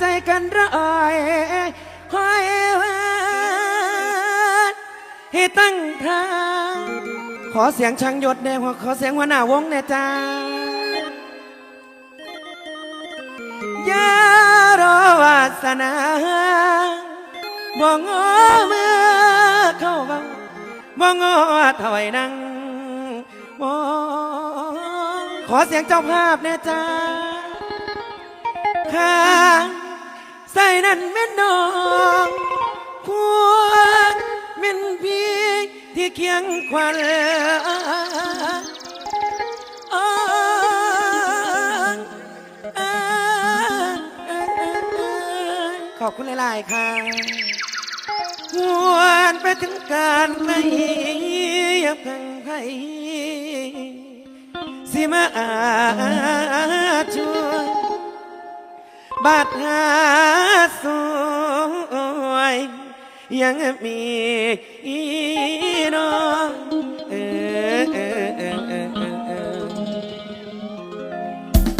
ใจกันระอ่อยห้อยให้ตั้งทางขอเสียงช่างยศแน่หัขอเสียงหัวหน้าวงแน่จ้าอย่ารอวาสนาบ่งอมื่อเข้าบังบ่งอถอยนั่งขอเสียงเจ้าภาพแน่จ้าข้าง ใส่นั่นแม่นน้องควรเม็นพี่ที่เคียงขวัญขอบคุณหลาย ๆ ค่ะหวนไปถึงการไม่ยับพังใไพสิมาอาช่วย บาดหาสวยยังมีน้องเออเออเออเออเอออ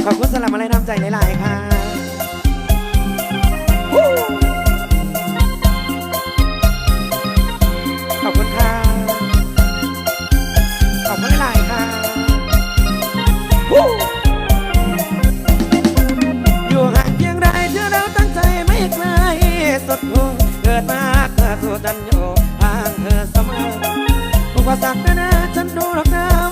ขอบคุณสำหรับอะไรน้ำใจหลาย ๆ ค่ะขอบคุณค่ะขอบคุณหลาย สุดเกิดมาเกิดสู้ดันโยู่ห่างเธอเสมอทุกภาษาเน้าฉันดูรักนะ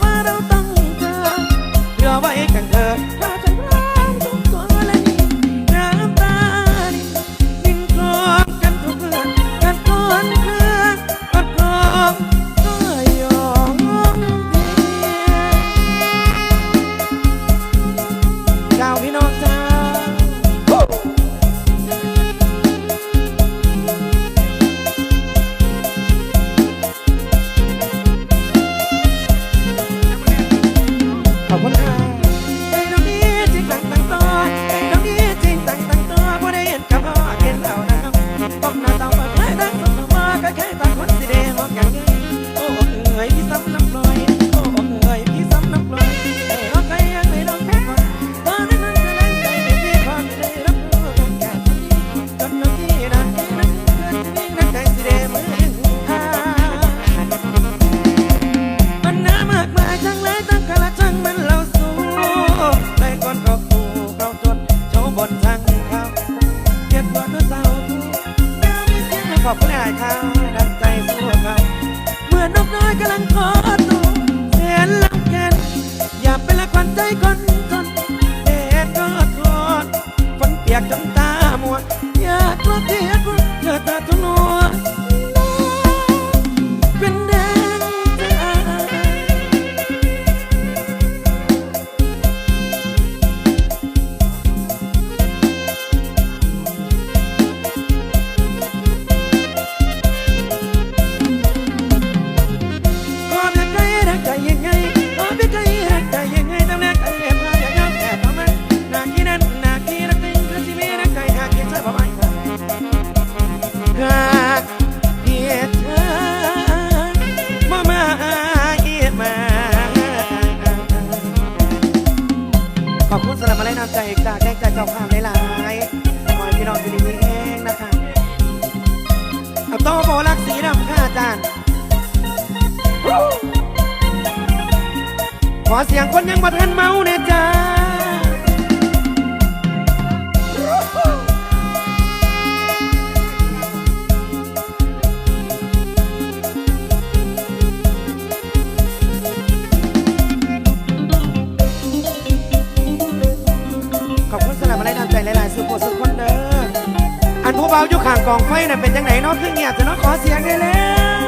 เนาะคือเงียบจะน้องขอเสียงได้แล้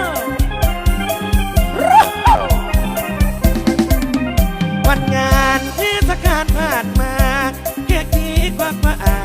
ว วันงานเทศกาลผ่านมาเค้กนี้กว่าพระอา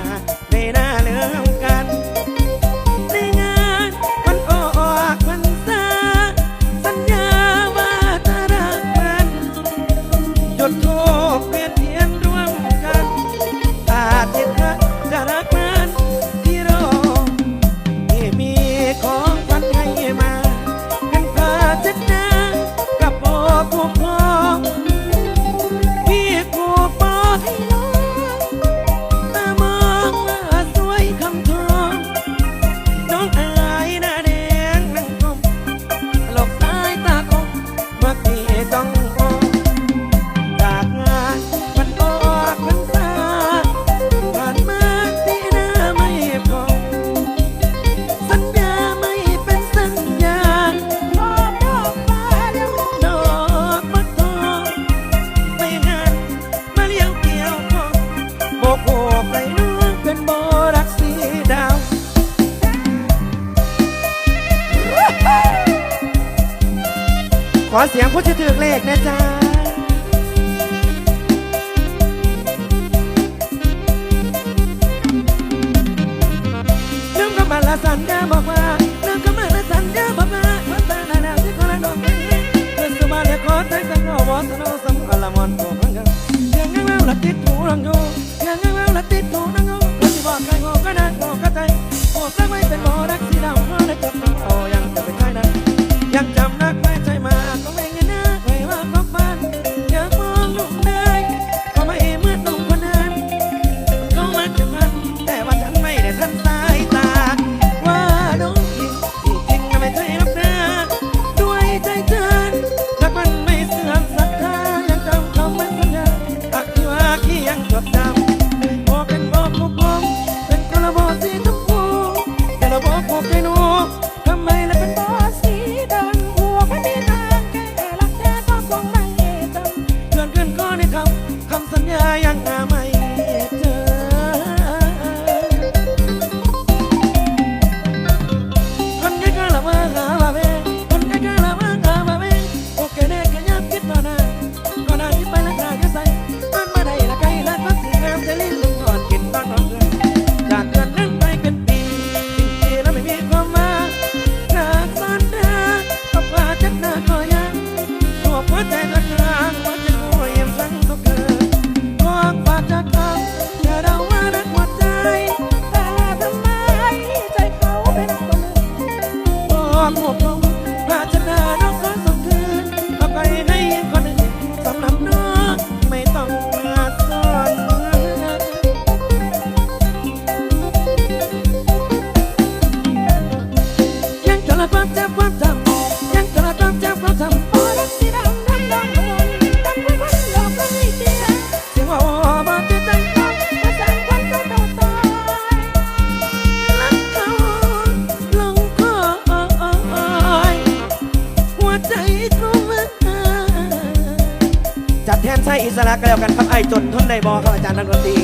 จัดแทนใช้อิสระก็แล้วกันครับไอจนทนได้บอครับอาจารย์นักดนตรี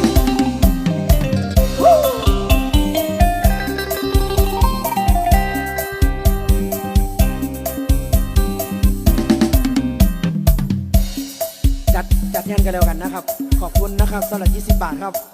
จัดจัดแทนกันแล้วกันนะครับ ขอบคุณนะครับสำหรับ 20 บาทครับ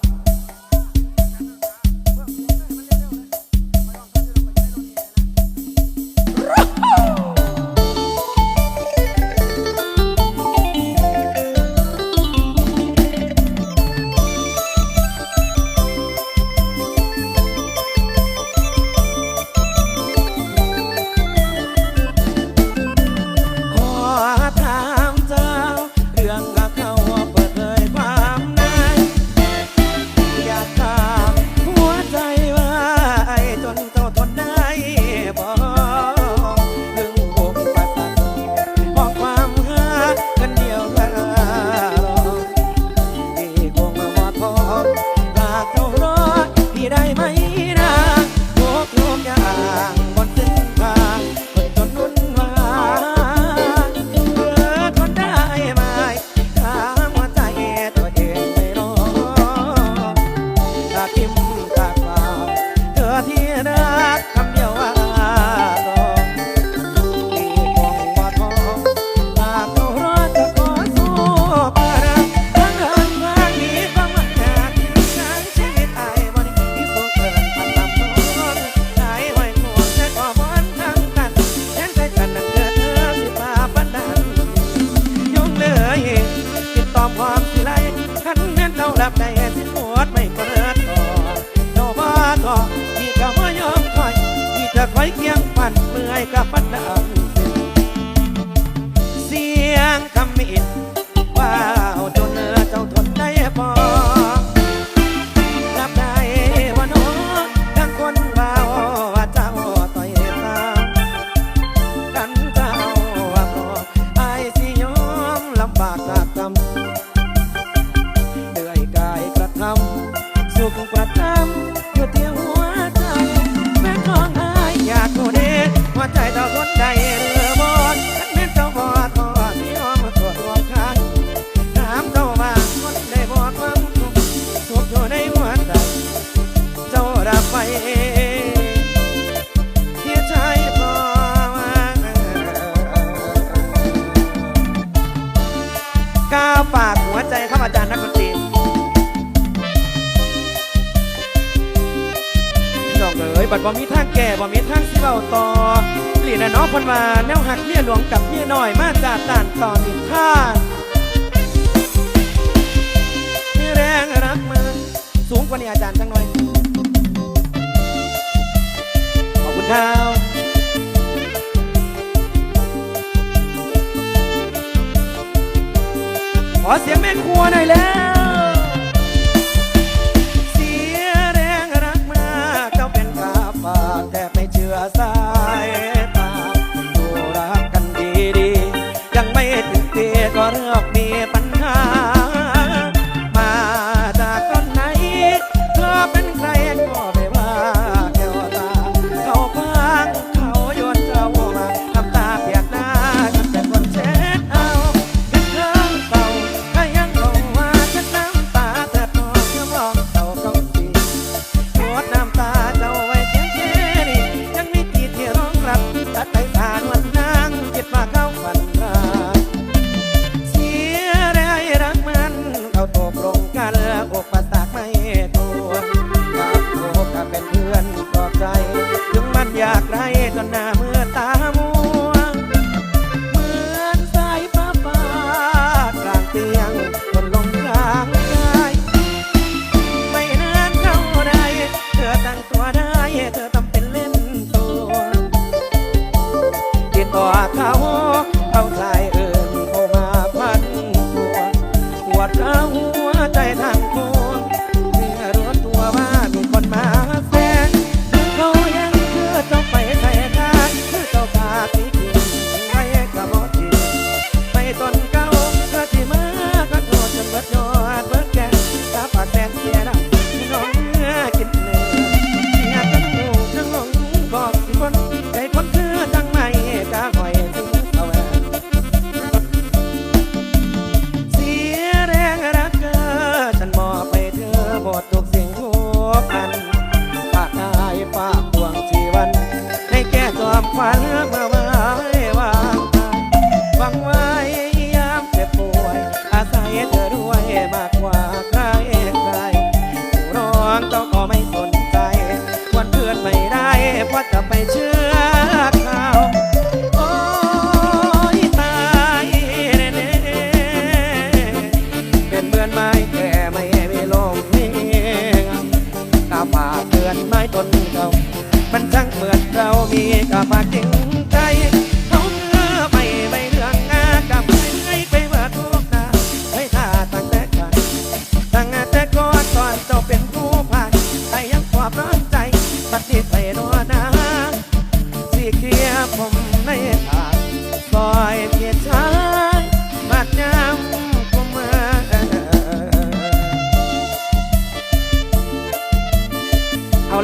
ไม่ติดเตก็เลือก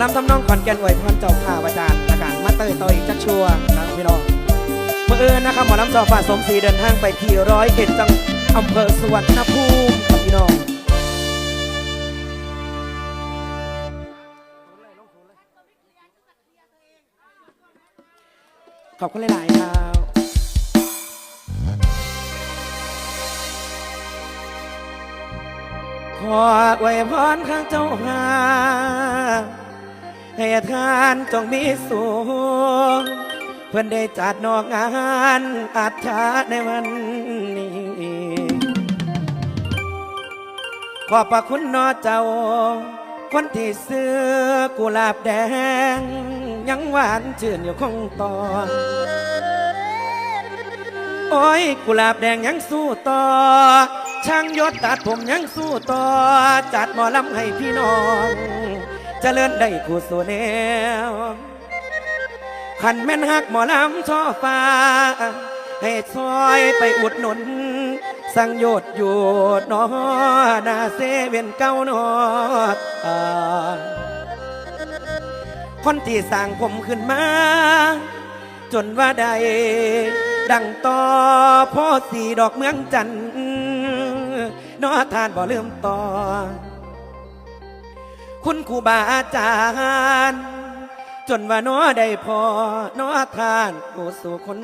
ลำทำนองขอนแก่นไหวพรเจ้าข่าวอาจารย์ปะกาศมาเตยต่อยจักชัวนะพี่น้องเมื่อเอิญนะครับหมอลำซอฝ่าสมศรีเดินทางไปที่ร้อยเข็ดจังอำเภอสวรรณภูมิพี่น้องขอบคุณหลายๆครับขออวยพรข้างเจ้าหา ให้ทานจงมีสูงเพื่อนได้จัดนอกงานอาจชาในวันนี้ ขอบพระคุณนอเจ้า คนที่ซื้อกุหลาบแดง ยังหวานชื่นอยู่คงตออโอ้ยกุหลาบแดงยังสู้ต่อ ช่างยศตัดผมยังสู้ต่อ จัดหมอลำให้พี่น้อง จริญได้กูสวนแนวขันแม่นหักหมอลำช่อฟ้า ให้ซอยไปอุดหนุน สังโยดน์อยู่นอนาเซเว่นเก้านอดคนที่สั่งผมขึ้นมา จนว่าใด ดังต่อพ่อสีดอกเมืองจันนอทานบ่ลืมต่อ คุณครูบาอาจารย์ จนว่าน้อได้พอน้อทานโอสู่คน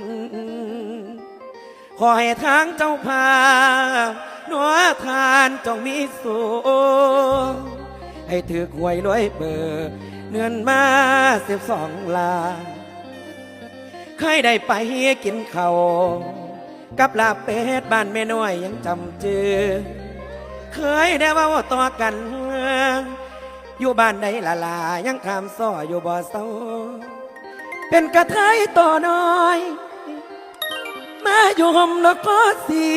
ขอให้ทางเจ้าพาน้อทานจงมีสูให้ถือหวยรวยเบอร์เงินมาสิบสองลาใครได้ไปกินเขากับลาเป็ดบ้านแม่น้อยยังจำเจอ เคยได้ว่าต่อกัน อยู่บ้านใดละลายังคำซ้ออยู่บ่เศร้าเป็นกระเทยตัวน้อย มาอยู่ห่มนกก็สี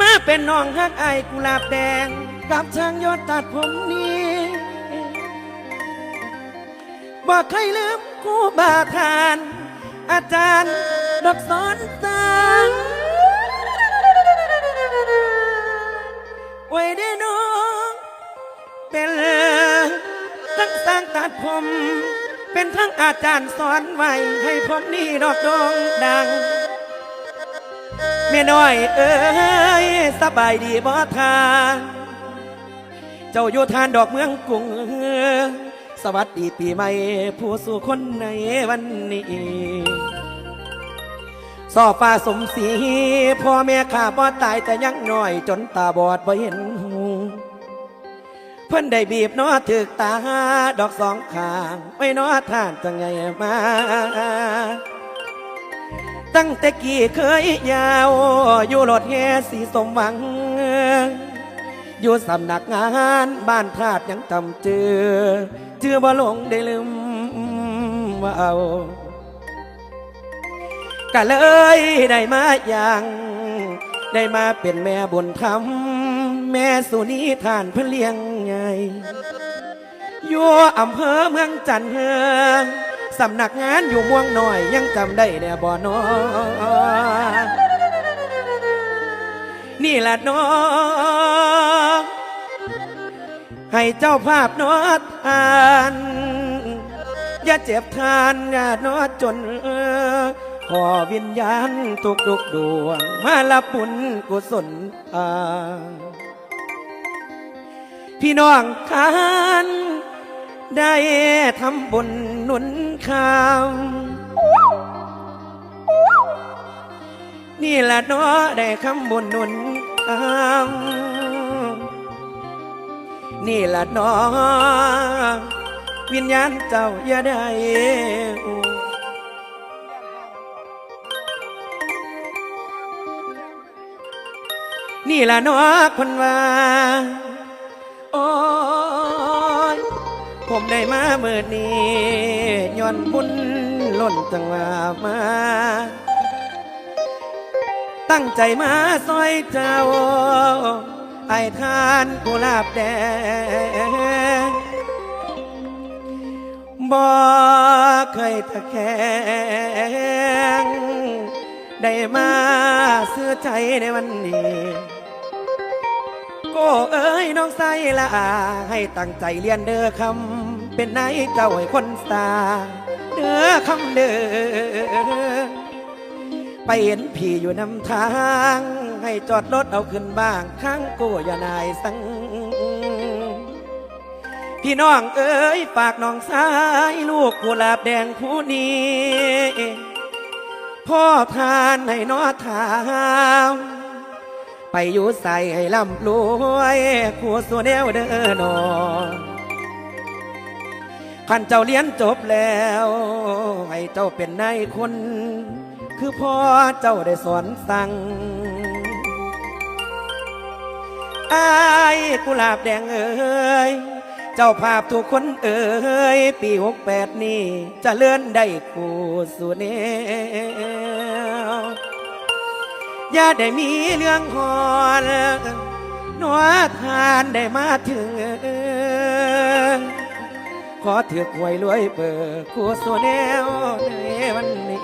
มาเป็นน้องฮักไอกุหลาบแดง กับช่างยอดตัดผมนี้บอกใครลืมครูบาทาน อาจารย์ดอกสอนสางไว้ได้น้อง เป็นทั้งสร้างตัดผม เป็นทั้งอาจารย์สอนไว้ให้ผมนี่ดอกดองดังเมียน้อยเอ้ยสบายดีบ่ทาน เจ้าอยู่ทานดอกเมืองกรุงสวัสดีปีใหม่ผู้สู่คนในวันนี้สอฟ้าสมศรีพ่อแม่ข้าบ่ตายแต่ยังน้อยจนตาบอดบ่เห็นหูเพิ่นได้บีบนอถึกตา ดอกสองข้างไว้เนอท่านจังไงมา ตั้งแต่กี้เคยยาว อยู่รถแห่สีสมหวัง อยู่สำนักงานบ้านพลาดยังจำเจือเจือบ่ลงได้ลืมว่าเอาก็เลยได้มาอย่าง ได้มาเป็นแม่บุญธรรม แม่สุนีทานเพื่อเลียงไงอยู่อำเภอเมืองจันเฮืองสำนักงานอยู่ม่วงหน้อยยังจำได้แน่บ่นอนี่แหละน้อให้เจ้าภาพนอดทานอย่าเจ็บทานอย่านอดจนเออขอวิญญาณทุกดุกดวง มารับบุญกุศลทา พี่น้องคานได้ทำบุญหนุนข้าวนี่แหละเนาะได้คำบุญหนุนอ้างนี่แหละเนาะวิญญาณเจ้าอย่าได้นี่แหละเนาะคนว่า ผมได้มาเมื่อนี้ย้อนบุญล้นจังว่ามา ตั้งใจมาซอยเจ้า ไอ้ทานกุหลาบแดงบ่เคยตะแคงได้มาเสื้อใจในวันนี้โก้เอ้ยน้องไส้ละอาให้ตั้งใจเรียนเด้อคำ เป็นนายเจ้าให้คนสาเด้อคำเด้อไปเห็นพี่อยู่นำทาง ให้จอดรถเอาขึ้นบ้างข้างก้อย่านายสัง พี่น้องเอ๋ยฝากน้องสายลูกกุหลาบแดงผู้นี้พ่อทานให้นอทามไปอยู่ใส่ให้ร่ำรวยคู่สัวแนวเด้อนอ ขันเจ้าเรียนจบแล้วให้เจ้าเป็นนายคน คือพ่อเจ้าได้สอนสั่งอายกุหลาบแดงเอ้ยเจ้าภาพทุกคนเอ่ยปีหกแปดนี้จะเลื่อนได้กูสู่แนวอย่าได้มีเรื่องหอนหนัวทานได้มาถึง ขอถือหวยรวยเปิดกูสู่แนวในวันนี้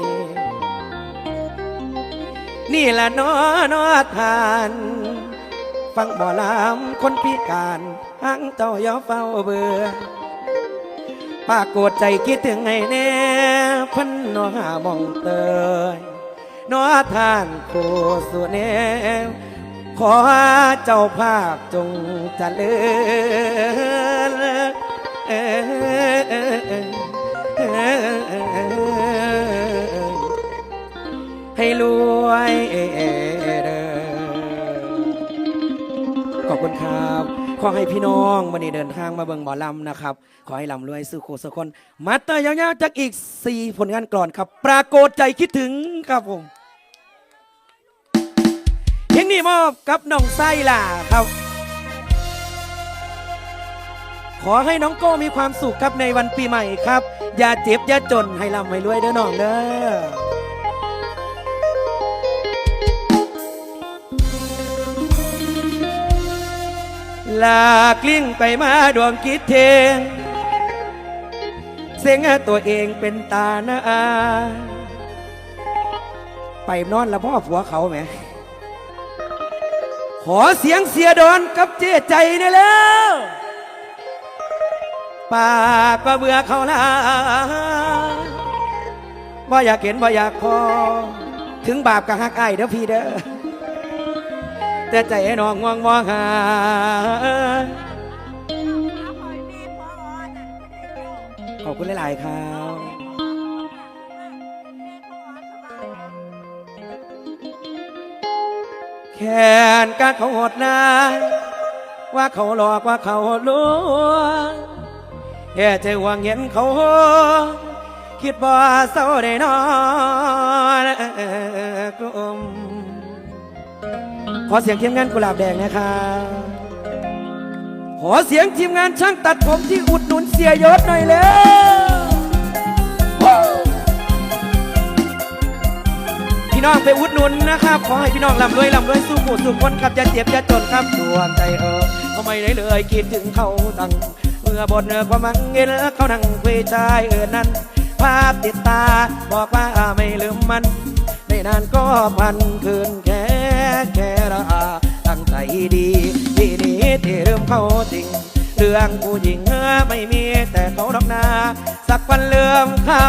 นี่ละนอนอทาน ฟังบ่อลำคนพิการหังเจ้าย่าเฝ้าเบื่อปากโกรธใจคิดถึงไงแน่พันนอหามองเตยนอทานโคสุแนวขอเจ้าภาพจงเจริญเอ่ย ให้รวยขอบคุณครับ ขอให้พี่น้องวันนี้เดินทางมาเบิ่งหมอลำนะครับ ขอให้ลำรวยสู่โคสคน มาเตอร์ยาวๆจากอีก 4 ผลงานก่อนครับ ปรากฏใจคิดถึงครับผมเพลงนี้มอบกับน้องไส้ล่ะครับ ขอให้น้องโก้มีความสุขครับในวันปีใหม่ครับ อย่าเจ็บอย่าจนให้ร่ำให้รวยเด้อน้องเด้อลากลิ้งไปมาดวงคิดเทง เสียงตัวเองเป็นตาหน้าไปนอนล้วพ่อผัวเขาไหม ขอเสียงเสียดอนกับเจ๊ใจนี่แล้ว ปากก็เบื่อเขาลาว่าอยากเห็นว่าอยากพอ ถึงบาปกับฮักไอ้เด้อพี่เด้อแต่ใจน้องง่วงมองหาขอบคุณหลาย ๆ ครับแขนการเขาหดหน้าว่าเขาหลอกว่าเขาลวง แค่ใจหวังเห็นเขา คิดบ่เศร้าได้นอนกลุ่มขอเสียงทีมงานกุหลาบแดงนะครับขอเสียงทีมงานช่างตัดผมที่อุดหนุนเสียยศหน่อยแล้วพี่น้องไปอุดหนุนนะครับ ขอให้พี่น้องร่ำรวยร่ำรวยสู้ผู้สู้คนครับอย่าเจ็บอย่าจนครับดวงใจเออทำไมได้เลยคิดถึงเขาตั้ง เมื่อบนเอความมังเงินเขานั่งคุยชายเออนั้น ภาพติดตาบอกว่าไม่ลืมมันไม่นานก็พันคืนแค่แค่ระอาตั้งใจดีทีนี้ที่เริ่มเข้าจริง เรื่องผู้หญิงไม่มีแต่เขาดอกนา สักวันเลื่อมเข้า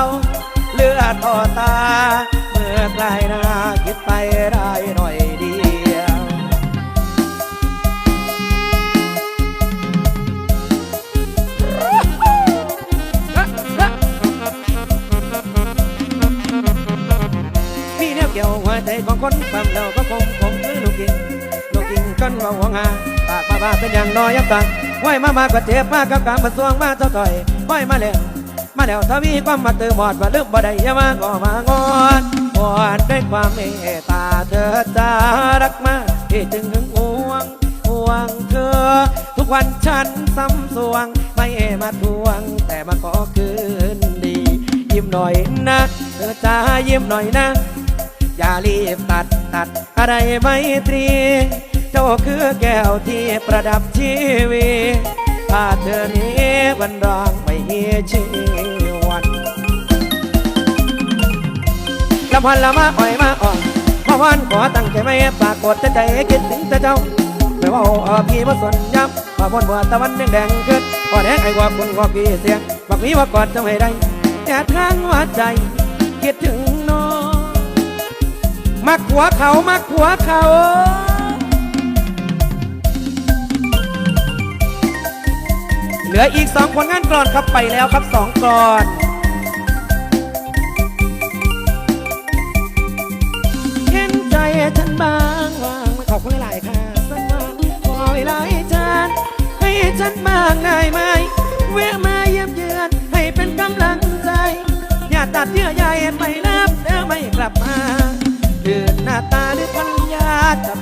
เลือดต่อตา เมื่อใกล้นาคิดไปได้ คนความเราก็คงคงคือลูกกิงลูกกิงกันว่าห่วงหาปากมาบ้าเป็นอย่างน้อยยับตังไหวมามากกว่าเจ็บมากกับการประสวงมาเจ้าต่อยไหวมาแล้วมาแล้วถ้ามีความมาเตือนบอดว่าลืมบ่ได้ยามาก็มางอนวอนด้วยความเมตตาเธอจะรักมาที่จึงถึงห่วงห่วงเธอ ทุกวันฉันซ้ำสวงไม่มาทวง แต่มาขอคืนดี ยิ้มหน่อยนะ เธอจะยิ้มหน่อยนะ อย่ารีบตัดตัดอะไรไม่ตรี เจ้าคือแก้วที่ประดับชีวิตถ้าเธอนี้วันรองไม่มีชีวันลำพันละมาอ่อยมาอ่อนมาวันขอตั้งใจไม่ปรากฏแต่ใจคิดถึงแต่เจ้าไม่ว่าเอาพี่มาสนยับมาบนบัวตะวันแดงแดงขึ้นพอแดงไอ้ว่าคนว่าพี่เสียงบักมีว่ากอดจะให้ได้แต่ทางว่าใจ คิดถึง มักหัวเขามักหัวเขาเหลืออีกสองผลงานกรอนครับไปแล้วครับสองกรอนเห็นใจฉันบ้างว่างม่ขอบคุณหลายๆค่ะสักวันขอเวลาให้ฉันให้ฉันบ้างได้ไหมแวะมาเยี่ยมเยือนให้เป็นกำลังใจ อย่าตัดเยื่อใยไม่นับแล้วไม่กลับมา ตาหรือพันยาจะ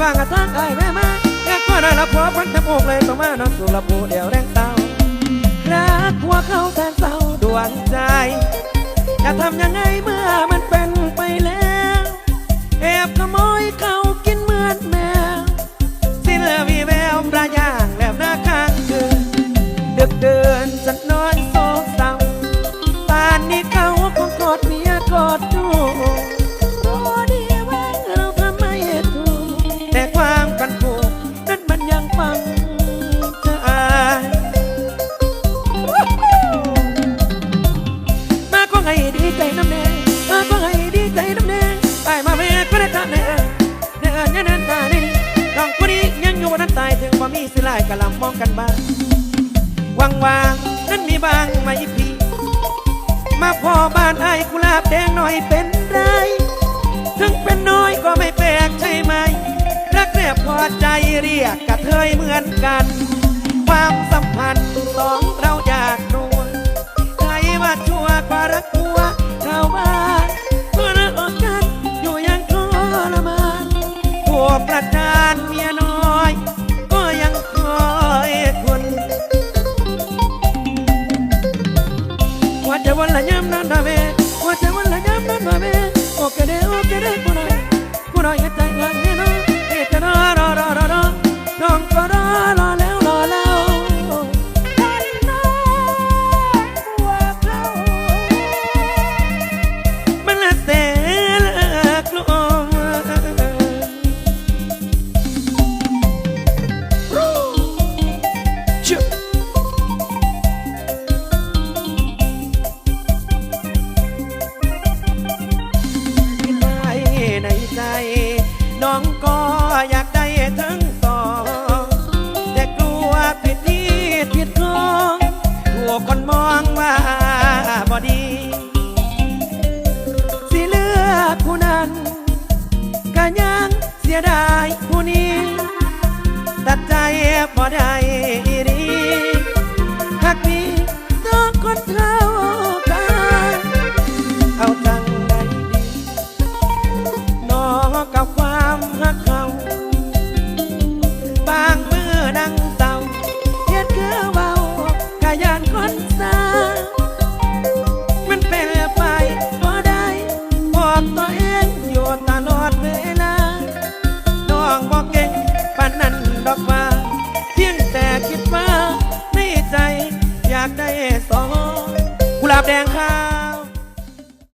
ว่างกะทางไอ้ายแม่มาแค่กว่าได้ละพอพันทับอกเลยต้องมาน้องสู่ละปูเดียวแรงเต้ารักหัวเขาแทนเศร้าดวงใจ จะทำยังไงเมื่อมันเป็นไปแล้ว แอบขโมยเขากิน วันละยามนั้น